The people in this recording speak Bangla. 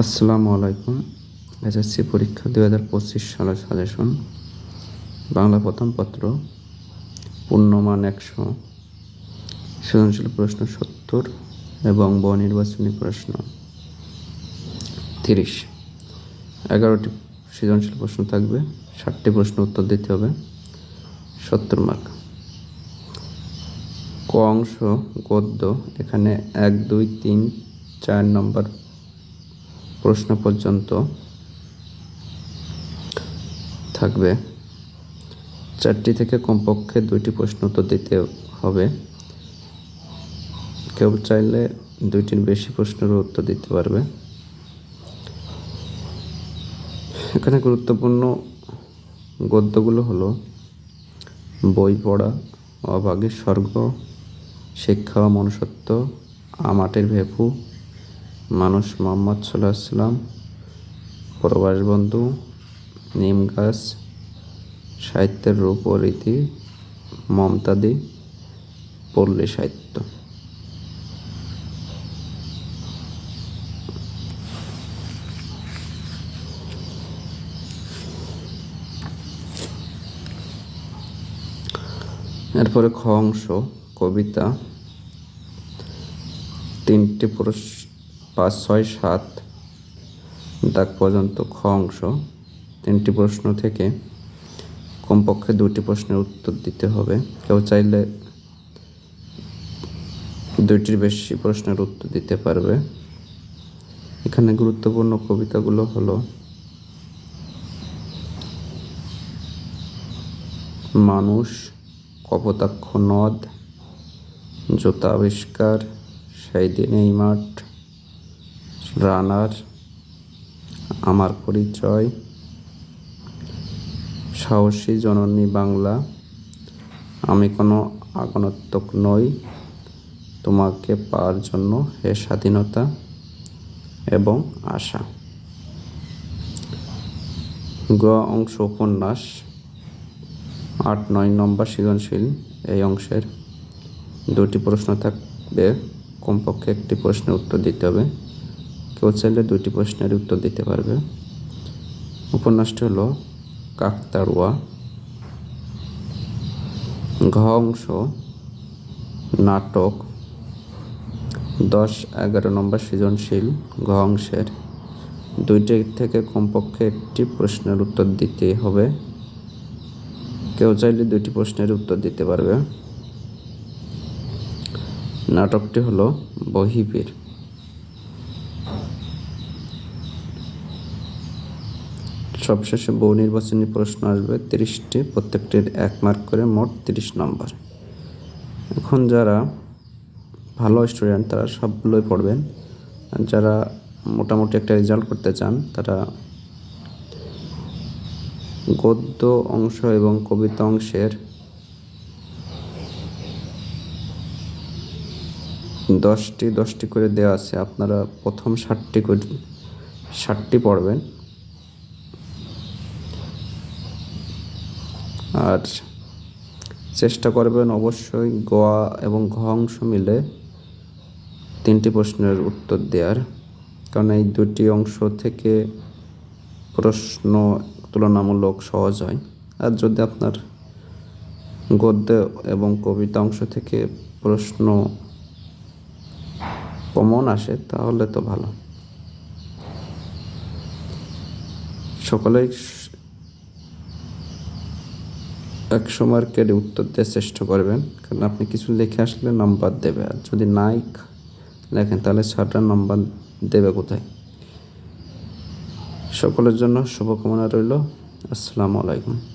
আসসালামু আলাইকুম। এসএসসি পরীক্ষা দু হাজার পঁচিশ সালের সাজেশন। বাংলা প্রথম পত্র, পূর্ণমান একশো। সৃজনশীল প্রশ্ন সত্তর এবং নির্বাচনী প্রশ্ন তিরিশ। এগারোটি সৃজনশীল প্রশ্ন থাকবে, ষাটটি প্রশ্ন উত্তর দিতে হবে, সত্তর মার্ক ক অংশ গদ্য, এখানে এক, দুই, তিন, চার নম্বর প্রশ্ন পর্যন্ত থাকবে। চারটি থেকে কমপক্ষে দুইটি প্রশ্ন উত্তর দিতে হবে। কেউ চাইলে দুইটির বেশি প্রশ্নের উত্তর দিতে পারবে। এখানে গুরুত্বপূর্ণ গদ্যগুলো হলো বই পড়া, অভাগী স্বর্গ, শিক্ষা, মনুষ্যত্ব আমাটের ভেপু মানুষ মোহাম্মদ সাল্লাহ সাল্লাম প্রবাস বন্ধু নিম গাছ, সাহিত্যের রূপ ও রীতি মমতাদি, পল্লী সাহিত্য। এরপরে খ অংশ, কবিতা। তিনটি পুরুষ পাঁচ, ছয়, সাত দাগ পর্যন্ত খ অংশ। তিনটি প্রশ্ন থেকে কমপক্ষে দুটি প্রশ্নের উত্তর দিতে হবে। কেউ চাইলে দুইটির বেশি প্রশ্নের উত্তর দিতে পারবে। এখানে গুরুত্বপূর্ণ কবিতাগুলো হলো মানুষ, কপোতাক্ষ নদ, জোতা আবিষ্কার, সেই দিন মাঠ। রানার আমার পরিচয়। সাহসী জননী বাংলা। আমি কোনো আগনাত্মক নই। তোমাকে পাওয়ার জন্য হে স্বাধীনতা এবং আশা। গ অংশ উপন্যাস আট, নয় নম্বর সৃজনশীল। এই অংশের দুটি প্রশ্ন থাকবে। কমপক্ষে একটি প্রশ্নের উত্তর দিতে হবে। কেউ চাইলে দুটি প্রশ্নের উত্তর দিতে পারবে। উপন্যাসটি হলো কাকতাড়ুয়া। ঘ অংশ নাটক দশ এগারো নম্বর সৃজনশীল ঘ অংশের দুইটি থেকে কমপক্ষে একটি প্রশ্নের উত্তর দিতে হবে। কেউ চাইলে দুটি প্রশ্নের উত্তর দিতে পারবে। নাটকটি হলো বহিবীর। সবশেষে বহু নির্বাচনী প্রশ্ন আসবে। তিরিশটি, প্রত্যেকটির এক মার্ক করে মোট তিরিশ নম্বর এখন যারা ভালো স্টুডেন্ট তারা সবগুলোই পড়বেন। যারা মোটামুটি একটা রেজাল্ট করতে চান, তারা গদ্য অংশ এবং কবিতা অংশের দশটি দশটি করে দেওয়া আছে। আপনারা প্রথম ষাটটি করে, ষাটটি পড়বেন। আর চেষ্টা করবেন অবশ্যই গোয়া এবং ঘ অংশ মিলে তিনটি প্রশ্নের উত্তর দেওয়ার কারণ এই দুটি অংশ থেকে প্রশ্ন তুলনামূলক সহজ হয়। আর যদি আপনার গদ্য এবং কবিতা অংশ থেকে প্রশ্ন কমন আসে, তাহলে তো ভালো। সকলেই একশো মার্কের উত্তর দেওয়ার চেষ্টা করবেন। কারণ আপনি কিছু লিখে আসলে নাম্বার দেবে। আর যদি নাইক লেখেন, তাহলে ছটা নাম্বার দেবে কোথায়? সকলের জন্য শুভকামনা রইল। আসসালামু আলাইকুম।